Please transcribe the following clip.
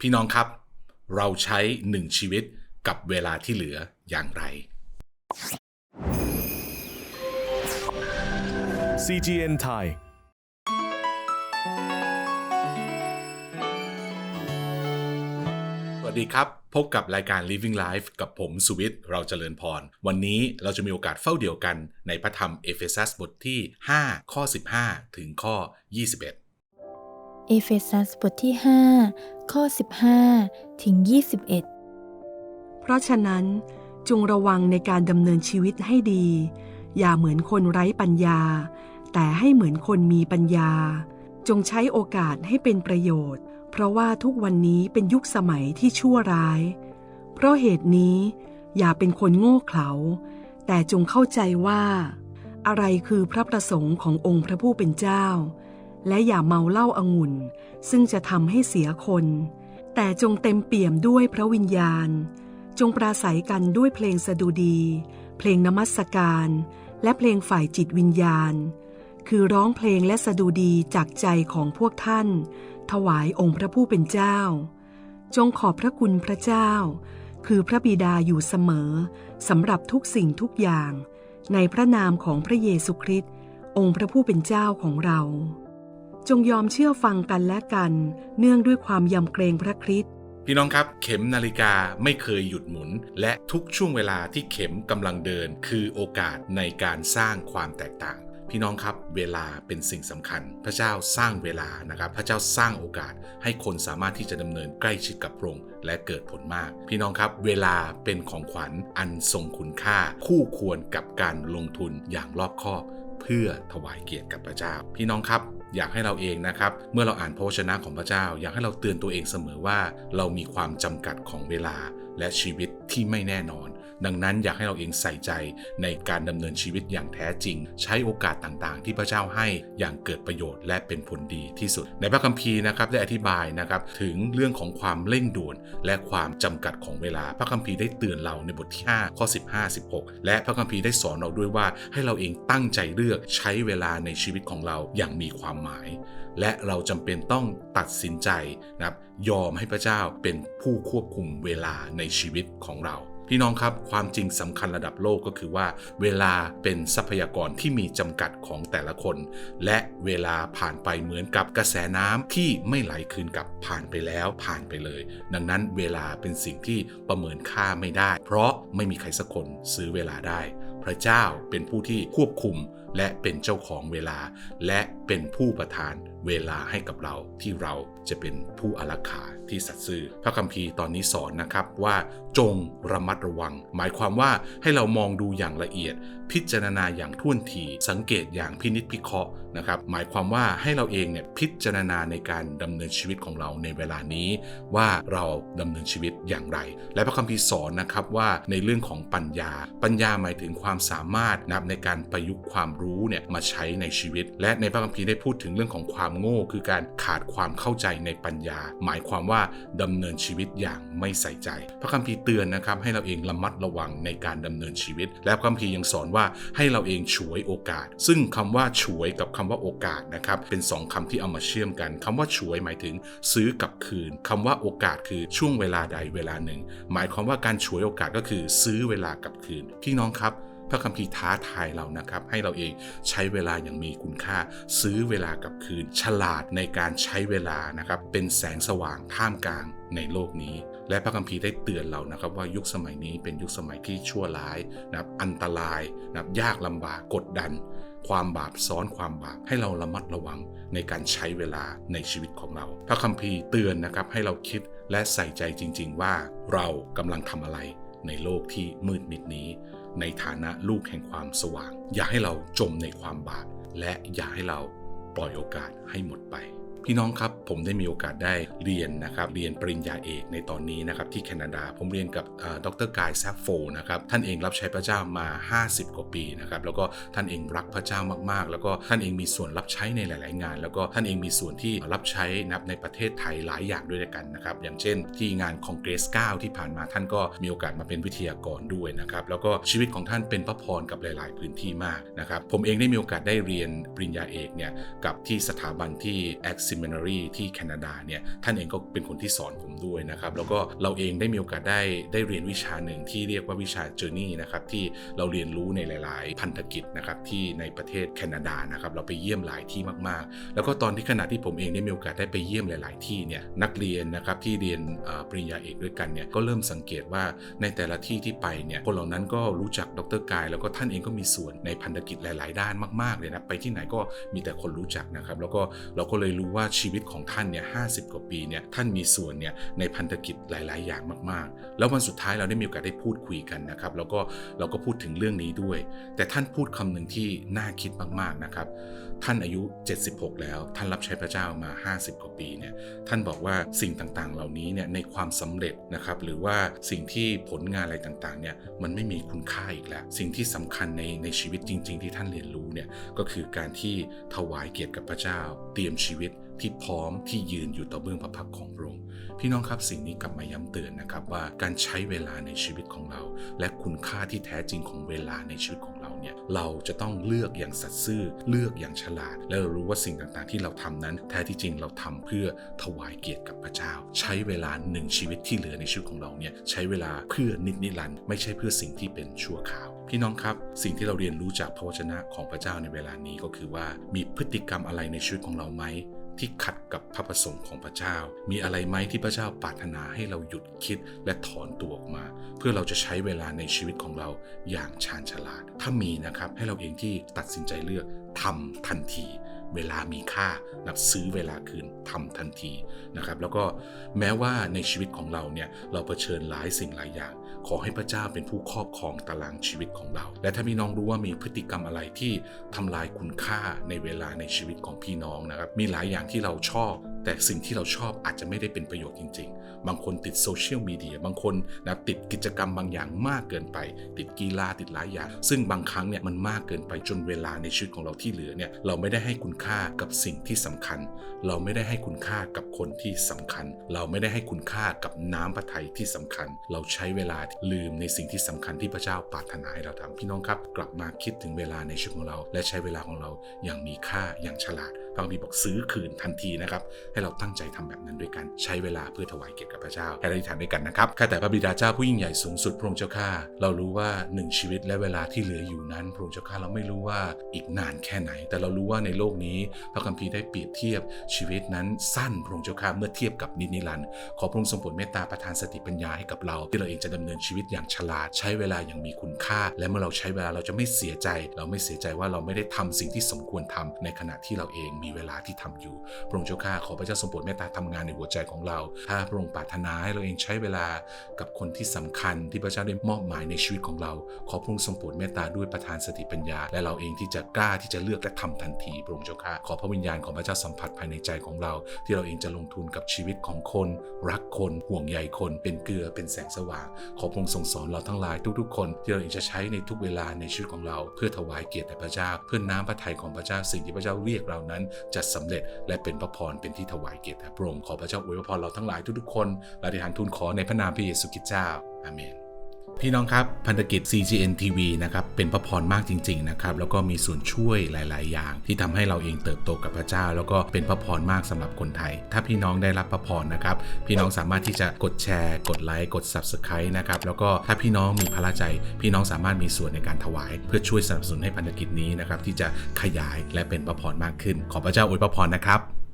พี่น้องครับ เราใช้หนึ่งชีวิตกับเวลาที่เหลืออย่างไร CGN Thai สวัสดีครับ พบกับรายการ Living Life กับผมสุวิทย์เราเจริญพร วันนี้เราจะมีโอกาสเฝ้าเดียวกันในพระธรรมเอเฟซัสบทที่ 5 ข้อ 15 ถึงข้อ 21 เอเฟซัสบทที่ 5 ข้อ 15 ถึง 21 เพราะฉะนั้นจงระวังในการดำเนินชีวิตให้ดี อย่าเหมือนคนไร้ปัญญา แต่ให้เหมือนคนมีปัญญา จงใช้โอกาสให้เป็นประโยชน์ เพราะว่าทุกวันนี้เป็นยุคสมัยที่ชั่วร้าย เพราะเหตุนี้ อย่าเป็นคนโง่เขลา แต่จงเข้าใจว่า อะไรคือพระประสงค์ขององค์พระผู้เป็นเจ้า และอย่าเมาเหล้าอางุ่น ซึ่งจะทำให้เสียคน แต่จงเต็มเปี่ยมด้วยพระวิญญาณ จงปราศัยกันด้วยเพลงสดุดี เพลงนมัสการ และเพลงฝ่ายจิตวิญญาณ คือร้องเพลงและสดุดีจากใจของพวกท่าน ถวายองค์พระผู้เป็นเจ้า จงขอบพระคุณพระเจ้า คือพระบิดาอยู่เสมอสำหรับทุกสิ่งทุกอย่าง ในพระนามของพระเยซูคริสต์องค์พระผู้เป็นเจ้าของเรา จงยอมเชื่อฟังกันและกัน เนื่องด้วยความยำเกรงพระคริสต์พี่น้องครับ เข็มนาฬิกาไม่เคยหยุดหมุน และทุกช่วงเวลาที่เข็มกำลังเดิน คือโอกาสในการสร้างความแตกต่างพี่น้องครับเวลาเป็นสิ่งสำคัญ พระเจ้าสร้างเวลานะครับ พระเจ้าสร้างโอกาสให้คนสามารถที่จะดำเนินใกล้ชิดกับพระองค์และเกิดผลมาก พี่น้องครับ เวลาเป็นของขวัญอันทรงคุณค่า คู่ควรกับการลงทุนอย่างรอบคอบ เพื่อถวายเกียรติกับพระเจ้า พี่น้องครับ อยากให้เราเองนะครับ เมื่อเราอ่านพระวจนะของพระเจ้า อยากให้เราเตือนตัวเองเสมอว่า เรามีความจำกัดของเวลาและชีวิตที่ไม่แน่นอน ดังนั้นอยากให้เราเองใส่ใจในการดำเนินชีวิตอย่างแท้จริง ใช้โอกาสต่างๆ ที่พระเจ้าให้อย่างเกิดประโยชน์และเป็นผลดีที่สุด ในพระคัมภีร์นะครับได้อธิบายนะครับถึงเรื่องของความเร่งด่วน และความจำกัดของเวลา พระคัมภีร์ได้เตือนเราในบทที่5ข้อ15 16 และพระคัมภีร์ได้สอนเราด้วยว่าให้เราเองตั้งใจเลือกใช้เวลาในชีวิตของเราอย่างมีความหมาย และเราจำเป็นต้องตัดสินใจนะครับยอมให้พระเจ้าเป็นผู้ควบคุมเวลาในชีวิตของเราพี่น้องครับความจริงสำคัญระดับโลกก็คือว่า เวลาเป็นทรัพยากรที่มีจำกัดของแต่ละคน และเวลาผ่านไปเหมือนกับกระแสน้ำที่ไม่ไหลคืนกลับผ่านไปแล้วผ่านไปเลย ดังนั้นเวลาเป็นสิ่งที่ประเมินค่าไม่ได้ เพราะไม่มีใครสักคนซื้อเวลาได้ พระเจ้าเป็นผู้ที่ควบคุมและเป็นเจ้าของเวลา และเป็นผู้ประทานเวลาให้กับเราที่เราจะเป็นผู้อารักขาที่สัตย์ซื่อพระคัมภีร์ตอนนี้สอนนะครับว่าจงระมัดระวัง หมายความว่าให้เรามองดูอย่างละเอียด พิจารณาอย่างท่วนทีสังเกตอย่างพินิจพิเคราะห์นะครับ หมายความว่าให้เราเองเนี่ยพิจารณาในการดำเนินชีวิตของเราในเวลานี้ ว่าเราดำเนินชีวิตอย่างไร และพระคัมภีร์สอนนะครับว่าในเรื่องของปัญญา ปัญญาหมายถึงความสามารถนะครับในการประยุกต์ความรู้เนี่ยมาใช้ในชีวิต และในพระคัมภีร์ได้พูดถึงเรื่องของความโง่ คือการขาดความเข้าใจในปัญญา หมายความว่าดำเนินชีวิตอย่างไม่ใส่ใจ พระคัมภีร์เตือนนะครับให้เราเองระมัดระวังในการดำเนินชีวิต และพระคัมภีร์ยังสอนว่าให้เราเองฉวยโอกาส ซึ่งคำว่าฉวยกับคำว่าโอกาสนะครับเป็นสองคำที่เอามาเชื่อมกันคำว่าฉวยหมายถึงซื้อกับคืนคำว่าโอกาสคือช่วงเวลาใดเวลาหนึ่ง หมายความว่าการฉวยโอกาสก็คือซื้อเวลากับคืนพี่น้องครับ พระคัมภีร์ท้าทายเรานะครับ ให้เราเองใช้เวลาอย่างมีคุณค่า ซื้อเวลากับคืน ฉลาดในการใช้เวลานะครับ เป็นแสงสว่างท่ามกลางในโลกนี้ และพระคัมภีร์ได้เตือนเรานะครับ ว่ายุคสมัยนี้เป็นยุคสมัยที่ชั่วร้ายนะครับอันตรายนะครับยากลำบากกดดัน ความบาปซ้อนความบาปให้เราระมัดระวังในการใช้เวลาในชีวิตของเรา พระคัมภีร์เตือนนะครับให้เราคิดและใส่ใจจริง ๆ ว่าเรากำลังทำอะไร ในโลกที่มืดมิดนี้ ในฐานะลูกแห่งความสว่าง อย่าให้เราจมในความบาปและอย่าให้เราปล่อยโอกาสให้หมดไป พี่น้องครับผมได้มีโอกาสได้เรียนนะครับเรียนปริญญาเอกในตอนนี้นะครับที่แคนาดาผมเรียนกับดรกายแซฟโฟนะครับท่านเองรับใช้พระเจ้ามา 50 กว่าปีนะครับแล้วก็ท่านเองรักพระเจ้ามากๆ แล้วก็ท่านเองมีส่วนรับใช้ในหลาย ๆ งาน แล้วก็ท่านเองมีส่วนที่รับใช้นับในประเทศไทยหลายอย่างด้วยกันนะครับอย่างเช่นที่งานคองเกรส 9 ที่ผ่านมาท่านก็มีโอกาสมาเป็นวิทยากรด้วยนะครับแล้วก็ชีวิตของท่านเป็นพระพรกับหลาย ๆ พื้นที่มากนะครับผมเองได้มีโอกาสได้เรียนปริญญาเอกเนี่ยกับที่สถาบันที่ a c c i Seminary ที่แคนาดาเนี่ยท่านเองก็เป็นคนที่สอนผมด้วยนะครับ แล้วก็เราเองได้มีโอกาสได้ได้เรียนวิชาหนึ่งที่เรียกว่าวิชา Journey นะครับที่เราเรียนรู้ในหลาย ๆ พันธกิจนะครับที่ในประเทศแคนาดานะครับเราไปเยี่ยมหลายที่มาก ๆ แล้วก็ตอนที่ขณะที่ผมเองได้มีโอกาสได้ไปเยี่ยมหลาย ๆ ที่เนี่ยนักเรียนนะครับที่เรียนปริญญาเอกด้วยกันเนี่ยก็เริ่มสังเกตว่าในแต่ละที่ที่ไปเนี่ยคนเหล่านั้นก็รู้จักดรกาย แล้วก็ท่านเองก็มีส่วนในพันธกิจหลาย ๆ ด้านมาก ๆ เลยนะไปที่ไหนก็มีแต่คนรู้จักนะครับแล้วก็เราก็เลยรู้ว่าชีวิตของท่านเนี่ยห้กว่าปีเนี่ยท่านมีส่วนเนี่ยในพันธกิจหลาย ๆ อย่างมาก ๆ แล้ววันสุดท้ายเราได้มีโอกาสได้พูดคุยกันนะครับ แล้วก็เราก็พูดถึงเรื่องนี้ด้วย แต่ท่านพูดคำหนึ่งที่น่าคิดมาก ๆ นะครับท่านอายุ 76 แล้ว ท่านรับใช้พระเจ้ามา 50 กว่าปีเนี่ยท่านบอกว่าสิ่งต่างๆ เหล่านี้เนี่ยในความสำเร็จนะครับหรือว่าสิ่งที่ผลงานอะไรต่างๆเนี่ยมันไม่มีคุณค่าอีกแล้ว สิ่งที่สำคัญในในชีวิตจริง ๆ ที่ท่านเรียนรู้เนี่ยก็คือการที่ถวายเกียรติกับพระเจ้า เตรียมชีวิตที่พร้อมที่ยืนอยู่ต่อเบื้องพระพักของพระองค์พี่น้องครับสิ่งนี้กลับมาย้ำเตือนนะครับว่าการใช้เวลาในชีวิตของเรา และคุณค่าที่แท้จริงของเวลาในชีวิตของ เราเนี่ยเราจะต้องเลือกอย่างสัตย์ซื่อเลือกอย่างฉลาด และเรารู้ว่าสิ่งต่างๆ ที่เราทำนั้น แท้ที่จริงเราทำเพื่อถวายเกียรติกับพระเจ้า ใช้เวลาหนึ่งชีวิตที่เหลือในชีวิตของเราเนี่ยใช้เวลาเพื่อนิจนิรันด์ไม่ใช่เพื่อสิ่งที่เป็นชั่วคราวพี่น้องครับ สิ่งที่เราเรียนรู้จากพระวจนะของพระเจ้าในเวลานี้ก็คือว่ามีพฤติกรรมอะไรในชีวิตของเราไหม ที่ขัดกับพระประสงค์ของพระเจ้า มีอะไรไหมที่พระเจ้าปรารถนาให้เราหยุดคิดและถอนตัวออกมา เพื่อเราจะใช้เวลาในชีวิตของเราอย่างชาญฉลาด ถ้ามีนะครับให้เราเองที่ตัดสินใจเลือกทำทันที เวลามีค่านับซื้อเวลาคืนทำทันทีนะครับแล้วก็แม้ว่าในชีวิตของเราเนี่ยเราเผชิญหลายสิ่งหลายอย่าง ขอให้พระเจ้าเป็นผู้ครอบครองตารางชีวิตของเรา และถ้าพี่น้องรู้ว่ามีพฤติกรรมอะไรที่ทำลายคุณค่าในเวลาในชีวิตของพี่น้องนะครับมีหลายอย่างที่เราชอบ แต่สิ่งที่เราชอบอาจจะไม่ได้เป็นประโยชน์จริง ๆ บางคนติดโซเชียลมีเดียบางคนนะติดกิจกรรมบางอย่างมากเกินไป ติดกีฬาติดหลายอย่าง ซึ่งบางครั้งเนี่ยมันมากเกินไปจนเวลาในชีวิตของเราที่เหลือเนี่ยเราไม่ได้ให้คุณค่ากับสิ่งที่สำคัญ เราไม่ได้ให้คุณค่ากับคนที่สำคัญ เราไม่ได้ให้คุณค่ากับน้ำพระทัยที่สำคัญ เราใช้เวลาลืมในสิ่งที่สำคัญที่พระเจ้าปรารถนาให้เราทำพี่น้องครับ กลับมาคิดถึงเวลาในชีวิตของเรา และใช้เวลาของเราอย่างมีค่าอย่างฉลาด พระคัมภีร์บอกซื้อคืนทันทีนะครับ ให้เราตั้งใจทำแบบนั้นด้วยกันใช้เวลาเพื่อถวายเกียรติกับพระเจ้าให้เราอธิษฐานด้วยกันนะครับข้าแต่พระบิดาเจ้าผู้ยิ่งใหญ่สูงสุดพระองค์เจ้าข้าเรารู้ว่าหนึ่งชีวิตและเวลาที่เหลืออยู่นั้นพระองค์เจ้าข้าเราไม่รู้ว่าอีกนานแค่ไหน แต่เรารู้ว่าในโลกนี้พระคัมภีร์ได้เปรียบเทียบชีวิตนั้นสั้นพระองค์เจ้าข้าเมื่อเทียบกับนิจนิรันดร์ขอพระองค์ทรงโปรดเมตตาประทานสติปัญญาให้กับเรา ที่เราเองจะดำเนินชีวิตอย่างฉลาด ใช้เวลาอย่างมีคุณค่า และเมื่อเราใช้เวลาเราจะไม่เสียใจ เราไม่เสียใจว่าเราไม่ได้ทำสิ่งที่สมควรทำในขณะที่เราเองมีเวลาที่ทำอยู่ พระองค์เจ้าข้าขอพระเจ้าทรงโปรดเมตตาทำงานในหัวใจของเรา ถ้าพระองค์ปรารถนาให้เราเองใช้เวลากับคนที่สำคัญที่พระเจ้าได้มอบหมายในชีวิตของเรา ขอพระองค์ทรงโปรดเมตตาด้วยประทานสติปัญญา และเราเองที่จะกล้าที่จะเลือกและทำทันที พระองค์เจ้าข้าขอพระวิญญาณของพระเจ้าสัมผัสภายในใจของเรา ที่เราเองจะลงทุนกับชีวิตของคน รักคนห่วงใยคน เป็นเกลือเป็นแสงสว่าง ขอพระองค์ทรงสอนเราทั้งหลายทุก ๆ คนที่เราเองจะใช้ในทุกเวลาในชีวิตของเรา เพื่อถวายเกียรติแด่พระเจ้า เพื่อน้ำพระทัยของพระเจ้าสิ่งที่พระเจ้าเรียกเรานั้นจะสำเร็จและเป็นพระพรเป็นที่ถวายเกียรติพระองค์ขอพระเจ้าอวยพรเราทั้งหลายทุกๆคนและอธิษฐานทูลขอในพระนามพระเยซูคริสต์เจ้าอาเมน พี่น้องครับพันธกิจ CGN TV นะครับเป็นพระพรมากจริง ๆ นะครับ แล้วก็มีส่วนช่วยหลาย ๆ อย่าง ที่ทำให้เราเองเติบโตกับพระเจ้า แล้วก็เป็นพระพรมากสำหรับคนไทย ถ้าพี่น้องได้รับพระพรนะครับ พี่น้องสามารถที่จะกดแชร์ กดไลค์กด Subscribe นะครับแล้วก็ถ้าพี่น้องมีพระใจ พี่น้องสามารถมีส่วนในการถวาย เพื่อช่วยสนับสนุนให้พันธกิจนี้นะครับที่จะขยายและเป็นพระพรมากขึ้น ขอพระเจ้าอวยพระพรนะครับ